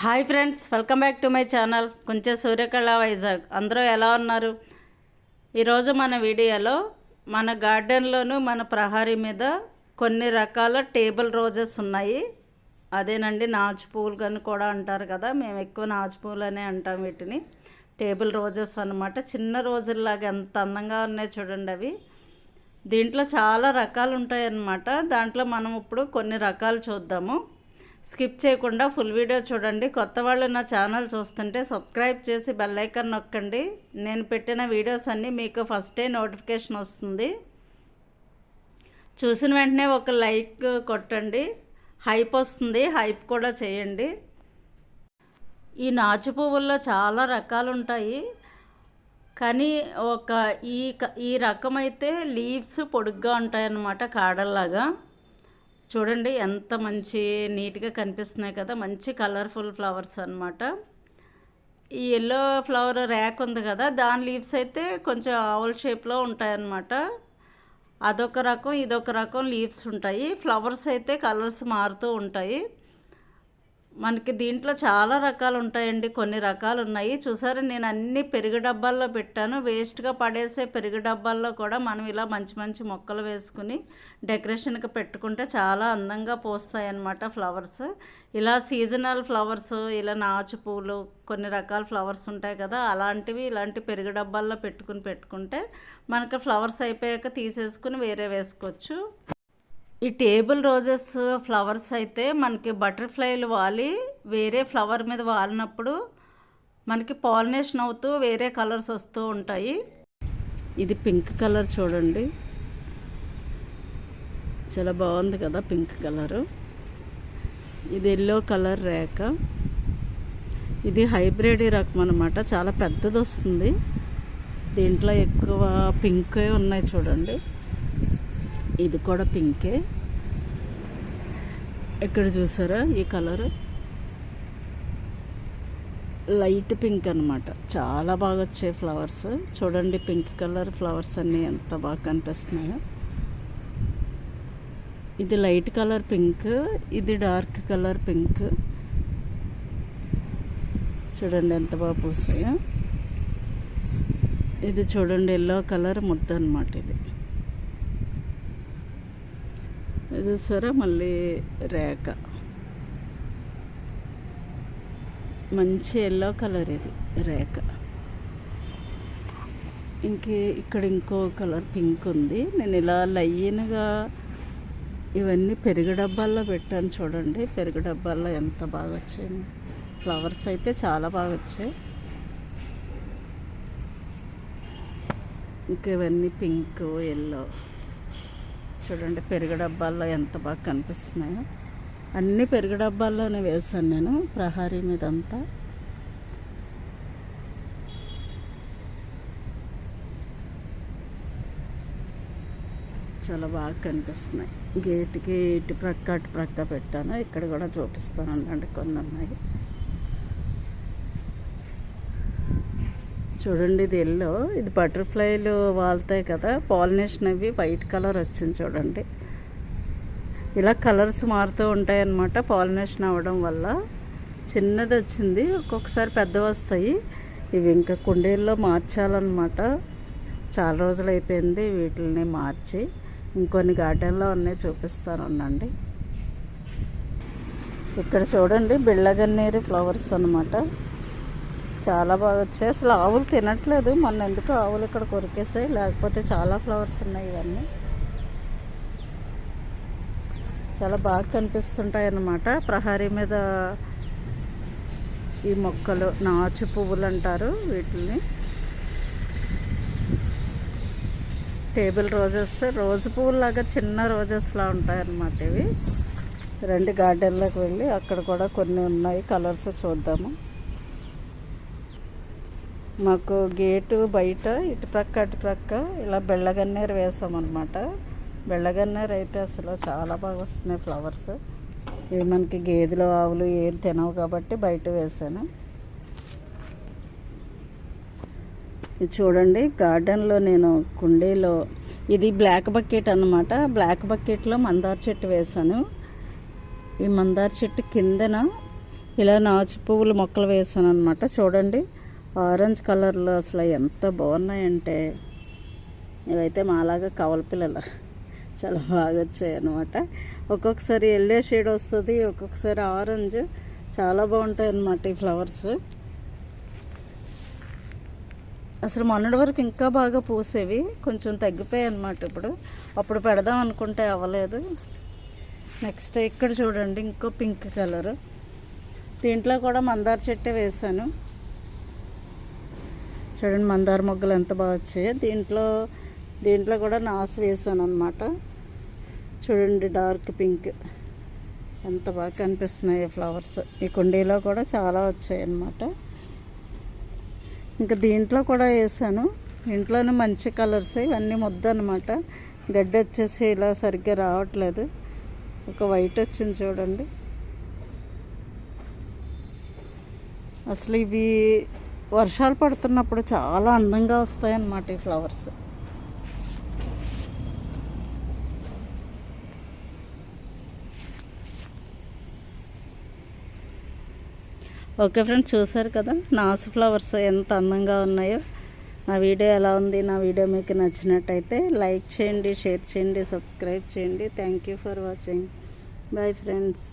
Hi friends welcome back to my channel కొంచెం సూర్యకళ వైజాగ్. అందరూ ఎలా ఉన్నారు? ఈరోజు మన వీడియోలో మన గార్డెన్లోను మన ప్రహారీ మీద కొన్ని రకాల టేబుల్ రోజెస్ ఉన్నాయి. అదేనండి నాచు పువ్వులు కానీ కూడా అంటారు కదా మేము ఎక్కువ నాచు పువ్వులు అనే అంటాం వీటిని. టేబుల్ రోజెస్ అనమాట చిన్న రోజుల్లాగా ఎంత అందంగా ఉన్నాయి చూడండి అవి. దీంట్లో చాలా రకాలు ఉంటాయి అన్నమాట దాంట్లో మనం ఇప్పుడు కొన్ని రకాలు చూద్దాము. స్కిప్ చేయకుండా ఫుల్ వీడియో చూడండి. కొత్త వాళ్ళు నా ఛానల్ చూస్తుంటే సబ్స్క్రైబ్ చేసి బెల్ ఐకాన్ నొక్కండి. నేను పెట్టిన వీడియోస్ అన్నీ మీకు ఫస్టే నోటిఫికేషన్ వస్తుంది. చూసిన వెంటనే ఒక లైక్ కొట్టండి. హైప్ వస్తుంది. హైప్ కూడా చేయండి. ఈ నాచు పువ్వుల్లో చాలా రకాలు ఉంటాయి. కానీ ఒక ఈ క- ఈ రకం అయితే లీవ్స్ పొడుగ్గా ఉంటాయన్నమాట కాడల్లాగా. చూడండి ఎంత మంచి నీట్గా కనిపిస్తున్నాయి కదా. మంచి కలర్ఫుల్ ఫ్లవర్స్ అనమాట ఈ ఎల్లో ఫ్లవర్ ర్యాక్ ఉంది కదా దాని లీవ్స్ అయితే కొంచెం ఆవుల్ షేప్లో ఉంటాయన్నమాట. అదొక రకం ఇదొక రకం లీవ్స్ ఉంటాయి. ఫ్లవర్స్ అయితే కలర్స్ మారుతూ ఉంటాయి. మనకి దీంట్లో చాలా రకాలు ఉంటాయండి కొన్ని రకాలు ఉన్నాయి చూసారా నేను అన్ని పెరుగు డబ్బాల్లో పెట్టాను. వేస్ట్గా పడేసే పెరుగు డబ్బాల్లో కూడా మనం ఇలా మంచి మంచి మొక్కలు వేసుకుని డెకరేషన్కి పెట్టుకుంటే చాలా అందంగా పూస్తాయి అన్నమాట ఫ్లవర్స్. ఇలా సీజనల్ ఫ్లవర్స్ ఇలా నాచు పూలు కొన్ని రకాల ఫ్లవర్స్ ఉంటాయి కదా అలాంటివి ఇలాంటి పెరుగు డబ్బాల్లో పెట్టుకుని పెట్టుకుంటే మనకి ఫ్లవర్స్ అయిపోయాక తీసేసుకుని వేరే వేసుకోవచ్చు. ఈ టేబుల్ రోజెస్ ఫ్లవర్స్ అయితే మనకి బటర్ఫ్లైలు వాలి వేరే ఫ్లవర్ మీద వాలినప్పుడు మనకి పాలినేషన్ అవుతూ వేరే కలర్స్ వస్తూ ఉంటాయి. ఇది పింక్ కలర్ చూడండి. చాలా బాగుంది కదా పింక్ కలరు. ఇది ఎల్లో కలర్ రేఖ. ఇది హైబ్రిడ్ రకం అనమాట చాలా పెద్దది వస్తుంది. దీంట్లో ఎక్కువ పింకే ఉన్నాయి చూడండి. ఇది కూడా పింకే. ఇక్కడ చూసారా? ఈ కలర్? లైట్ పింక్ అనమాట చాలా బాగా వచ్చాయి ఫ్లవర్స్. చూడండి పింక్ కలర్ ఫ్లవర్స్ అన్నీ ఎంత బాగా కనిపిస్తున్నాయో. ఇది లైట్ కలర్ పింక్ ఇది డార్క్ కలర్ పింక్. చూడండి ఎంత బాగా పూసాయో. ఇది చూడండి ఎల్లో కలర్ ముద్ద అనమాట ఇది ఇది చూసారా మళ్ళీ రేఖ. మంచి ఎల్లో కలర్ ఇది రేఖ. ఇంకే ఇక్కడ ఇంకో కలర్ పింక్ ఉంది. నేను ఇలా లయ్యనగా ఇవన్నీ పెరుగు డబ్బాల్లో పెట్టాను చూడండి. పెరుగు డబ్బాల్లో ఎంత బాగా వచ్చాయి. ఫ్లవర్స్ అయితే చాలా బాగా వచ్చాయి. ఇంకా ఇవన్నీ పింక్ ఎల్లో చూడండి పెరుగు డబ్బాల్లో ఎంత బాగా కనిపిస్తున్నాయో. అన్ని పెరుగు డబ్బాల్లోనే వేసాను నేను ప్రహారీ మీద అంతా చాలా బాగా కనిపిస్తున్నాయి. గేట్కి ఇటు ప్రక్క అటు ప్రక్క పెట్టాను ఇక్కడ కూడా చూపిస్తాను అండి కొన్ని ఉన్నాయి. చూడండి ఇది ఎల్లో. ఇది బటర్ఫ్లైలు వాళ్తాయి కదా. పాలినేషన్ అవి వైట్ కలర్ వచ్చింది చూడండి. ఇలా కలర్స్ మారుతూ ఉంటాయన్నమాట పాలినేషన్ అవ్వడం వల్ల. చిన్నది వచ్చింది ఒక్కొక్కసారి పెద్దవి వస్తాయి. ఇవి ఇంకా కుండీల్లో మార్చాలన్నమాట. చాలా రోజులు అయిపోయింది వీటిని మార్చి. ఇంకొన్ని గార్డెన్లో ఉన్నాయి చూపిస్తాను ఉండండి ఇక్కడ చూడండి బిళ్ళగన్నేరు ఫ్లవర్స్ అనమాట చాలా బాగా వచ్చాయి. అసలు ఆవులు తినట్లేదు. మొన్న ఎందుకు ఆవులు ఇక్కడ కొరికేసాయి లేకపోతే చాలా ఫ్లవర్స్ ఉన్నాయి ఇవన్నీ. చాలా బాగా కనిపిస్తుంటాయి అన్నమాట ప్రహారీ మీద ఈ మొక్కలు నాచు పువ్వులు అంటారు వీటిని టేబుల్ రోజెస్ రోజు పువ్వులాగా చిన్న రోజెస్లా ఉంటాయి అన్నమాట ఇవి. రెండు గార్డెన్లోకి వెళ్ళి అక్కడ కూడా కొన్ని ఉన్నాయి. కలర్స్ చూద్దాము. మాకు గేటు బయట ఇటు ప్రక్క అటు ప్రక్క ఇలా బెళ్ళగన్నేరు వేసామన్నమాట. బెళ్ళగన్నేరు అయితే అసలు చాలా బాగా వస్తున్నాయి ఫ్లవర్స్. ఇవి మనకి గేదెలు ఆవులు ఏం తినవు కాబట్టి బయట వేసాను. ఇది చూడండి గార్డెన్లో నేను కుండీలో ఇది బ్లాక్ బకెట్ అన్నమాట. బ్లాక్ బకెట్లో మందార చెట్టు వేశాను ఈ మందార చెట్టు కిందన ఇలా నాచు పువ్వులు మొక్కలు వేసాను అనమాట చూడండి ఆరెంజ్ కలర్లో అసలు ఎంత బాగున్నాయంటే ఇవైతే మాలాగా కవల పిల్లలు. చాలా బాగా వచ్చాయి అనమాట ఒక్కొక్కసారి ఎల్లో షేడ్ వస్తుంది ఒక్కొక్కసారి ఆరెంజ్. చాలా బాగుంటాయి అన్నమాట ఈ ఫ్లవర్స్. అసలు మొన్నటి వరకు ఇంకా బాగా పూసేవి కొంచెం తగ్గిపోయాయి అన్నమాట ఇప్పుడు. అప్పుడు పెడదాం అనుకుంటే అవ్వలేదు. నెక్స్ట్ ఇక్కడ చూడండి ఇంకో పింక్ కలర్. దీంట్లో కూడా మందార చెట్టే వేసాను చూడండి మందార మొగ్గలు ఎంత బాగా వచ్చాయో. దీంట్లో దీంట్లో కూడా నాసు వేసాను అనమాట చూడండి డార్క్ పింక్. ఎంత బాగా కనిపిస్తున్నాయి ఫ్లవర్స్. ఈ కుండీలో కూడా చాలా వచ్చాయి అన్నమాట. ఇంకా దీంట్లో కూడా వేసాను ఇంట్లోనే మంచి కలర్స్ ఇవన్నీ ముద్ద అనమాట గడ్డి వచ్చేసి ఇలా సరిగ్గా రావట్లేదు. ఒక వైట్ వచ్చింది చూడండి. అసలు ఇవి వర్షాలు పడుతున్నప్పుడు చాలా అందంగా వస్తాయన్నమాట ఈ ఫ్లవర్స్. ఓకే ఫ్రెండ్స్ చూసారు కదా? నాసు ఫ్లవర్స్ ఎంత అందంగా ఉన్నాయో. నా వీడియో ఎలా ఉంది? నా వీడియో మీకు నచ్చినట్టయితే లైక్ చేయండి షేర్ చేయండి సబ్స్క్రైబ్ చేయండి. Thank you for watching bye friends